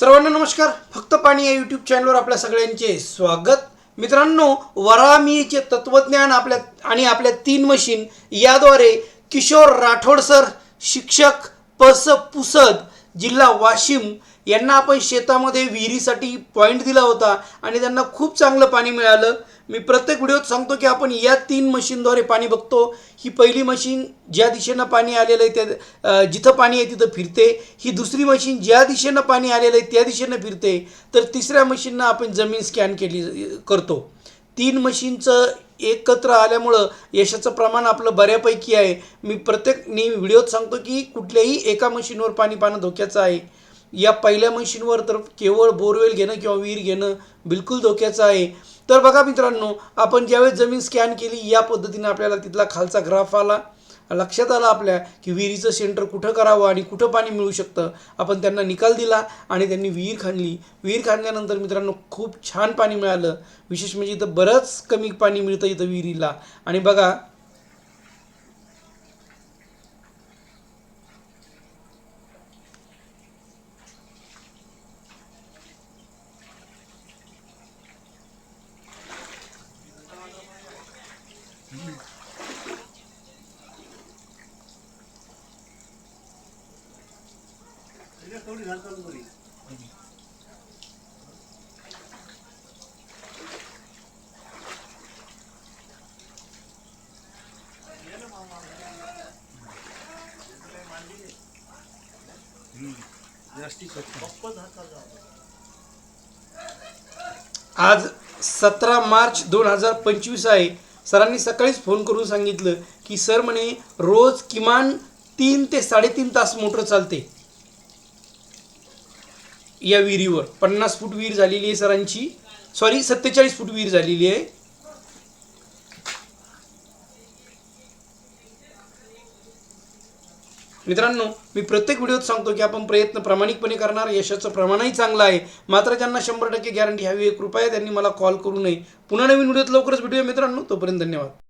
सर्वांना नमस्कार. फक्त पाणी या यूट्यूब चॅनलवर आपल्या सगळ्यांचे स्वागत. मित्रांनो वरामीचे तत्वज्ञान आपल्या आणि आपल्या तीन मशीन याद्वारे किशोर राठोड सर शिक्षक पस पुसद जिल्हा वाशिम यांना आपण शेतामध्ये विहिरीसाठी पॉईंट दिला होता आणि त्यांना खूप चांगलं पाणी मिळालं. मी प्रत्येक व्हिडिओत सांगतो की आपण या तीन मशीनद्वारे पाणी बघतो. ही पहिली मशीन ज्या दिशेनं पाणी आलेलं आहे त्या जिथं पाणी आहे तिथं फिरते. ही दुसरी मशीन ज्या दिशेनं पाणी आलेलं आहे त्या दिशेनं फिरते. तर तिसऱ्या मशीननं आपण जमीन स्कॅन केली करतो. तीन मशीनचं एकत्र आल्यामुळं यशाचं प्रमाण आपलं बऱ्यापैकी आहे. मी प्रत्येक नेहमी व्हिडिओत सांगतो की कुठल्याही एका मशीनवर पाणी पाणं धोक्याचं आहे. या पहिल्या मशीनवर तर केवळ बोरवेल घेणं किंवा विहीर घेणं बिलकुल धोक्याचं आहे. तर बघा मित्रांनो आपण ज्यावेळेस जमीन स्कॅन केली या पद्धतीने आपल्याला तिथला खालचा ग्राफ आला. लक्षात आलं आपल्या की विहिरीचं सेंटर कुठं करावं आणि कुठं पाणी मिळू शकतं? आपण त्यांना निकाल दिला आणि त्यांनी विहीर खाणली विहीर खाणल्यानंतर मित्रांनो खूप छान पाणी मिळालं. विशेष म्हणजे इथं बरंच कमी पाणी मिळतं इथं विहिरीला. आणि बघा आज सतरा मार्च दोन हजार पंचवीस आहे. सरांनी सकाळीच फोन करून सांगितलं की सर म्हणे रोज किमान तीन ते साडेतीन तास मोटर चालते. या विहिरीवर. पन्नास फूट विहीर झालेली आहे सरांची. सॉरी सत्तेचाळीस फूट विहीर झालेली आहे. मित्रांनो मी प्रत्येक व्हिडिओत सांगतो की आपण प्रयत्न प्रामाणिकपणे करणार यशाचं प्रमाणही चांगलं आहे. मात्र ज्यांना शंभर टक्के गॅरंटी हवी आहे कृपया त्यांनी मला कॉल करू नये. पुन्हा नवीन व्हिडिओत लवकरच भेटूया मित्रांनो तोपर्यंत धन्यवाद.